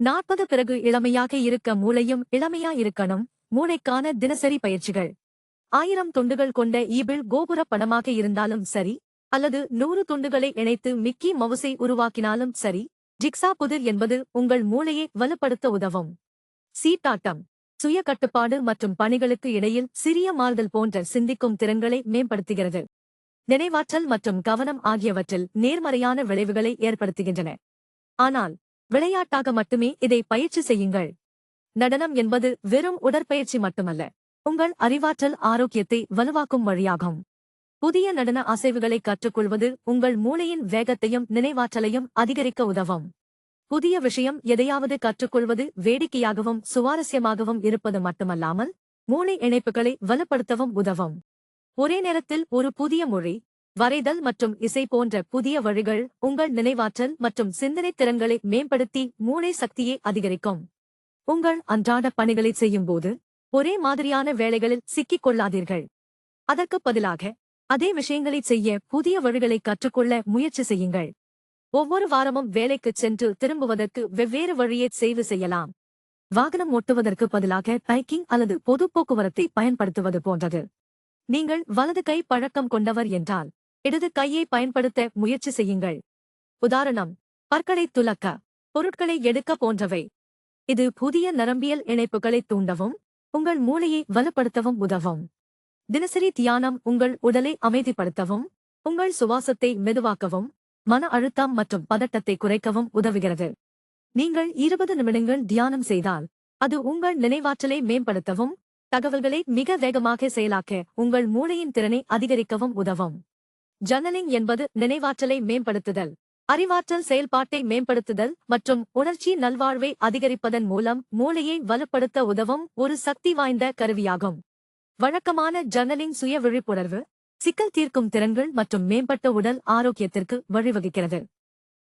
நாற்பது பிறகு இளமையாக இருக்க மூளையும் இளமையா இருக்கணும் மூளைக்கான தினசரி பயிற்சிகள். ஆயிரம் துண்டுகள் கொண்ட ஈபிள் கோபுர பணமாக இருந்தாலும் சரி அல்லது நூறு துண்டுகளை இணைத்து மிக்கி மவுசை உருவாக்கினாலும் சரி ஜிக்ஸா புதிர் என்பது உங்கள் மூளையை வலுப்படுத்த உதவும். சீட்டாட்டம். சுய கட்டுப்பாடு மற்றும் பணிகளுக்கு இடையில் சிறிய மாறுதல் போன்ற சிந்திக்கும் திறன்களை மேம்படுத்துகிறது. நினைவாற்றல் மற்றும் கவனம் ஆகியவற்றில் நேர்மறையான விளைவுகளை ஏற்படுத்துகின்றன. ஆனால் விளையாட்டாக மட்டுமே இதை பயிற்சி செய்யுங்கள். நடனம் என்பது வெறும் உடற்பயிற்சி மட்டுமல்ல உங்கள் அறிவாற்றல் ஆரோக்கியத்தை வலுவாக்கும் வழியாகும். புதிய நடன அசைவுகளை கற்றுக்கொள்வது உங்கள் மூளையின் வேகத்தையும் நினைவாற்றலையும் அதிகரிக்க உதவும். புதிய விஷயம் எதையாவது கற்றுக்கொள்வது வேடிக்கையாகவும் சுவாரஸ்யமாகவும் இருப்பது மட்டுமல்லாமல் மூளை இணைப்புகளை வலுப்படுத்தவும் உதவும். ஒரே நேரத்தில் ஒரு புதிய மொழி வரைதல் மற்றும் இசை போன்ற புதிய வழிகள் உங்கள் நினைவாற்றல் மற்றும் சிந்தனை திறன்களை மேம்படுத்தி மூளை சக்தியை அதிகரிக்கும். உங்கள் அன்றாட பணிகளை செய்யும்போது ஒரே மாதிரியான வேலைகளில் சிக்கிக் கொள்ளாதீர்கள் அதற்கு பதிலாக அதே விஷயங்களை செய்ய புதிய வழிகளை கற்றுக்கொள்ள முயற்சி செய்யுங்கள். ஒவ்வொரு வாரமும் வேலைக்குச் சென்று திரும்புவதற்கு வெவ்வேறு வழியை செய்து செய்யலாம். வாகனம் ஓட்டுவதற்கு பதிலாக பைக்கிங் அல்லது பொது போக்குவரத்தை பயன்படுத்துவது போன்றது. நீங்கள் வலது கை பழக்கம் கொண்டவர் என்றால் இடது கையை பயன்படுத்த முயற்சி செய்யுங்கள். உதாரணம் பற்களை துலக்க பொருட்களை எடுக்க போன்றவை. இது புதிய நரம்பியல் இணைப்புகளை தூண்டவும் உங்கள் மூளையை வலுப்படுத்தவும் உதவும். தினசரி தியானம் உங்கள் உடலை அமைதிப்படுத்தவும் உங்கள் சுவாசத்தை மெதுவாக்கவும் மன அழுத்தம் மற்றும் பதட்டத்தை குறைக்கவும் உதவுகிறது. நீங்கள் இருபது நிமிடங்கள் தியானம் செய்தால் அது உங்கள் நினைவாற்றலை மேம்படுத்தவும் தகவல்களை மிக வேகமாக செயலாக்க உங்கள் மூளையின் திறனை அதிகரிக்கவும் உதவும். ஜர்னலிங் என்பது நினைவாற்றலை மேம்படுத்துதல். அறிவாற்றல் செயல்பாட்டை மேம்படுத்துதல் மற்றும் உணர்ச்சி நல்வாழ்வை அதிகரிப்பதன் மூலம் மூளையை வலுப்படுத்த உதவும் ஒரு சக்தி வாய்ந்த கருவியாகும். வழக்கமான ஜர்னலிங் சுய விழிப்புணர்வு சிக்கல் தீர்க்கும் திறன்கள் மற்றும் மேம்பட்ட உடல் ஆரோக்கியத்திற்கு வழிவகுக்கிறது.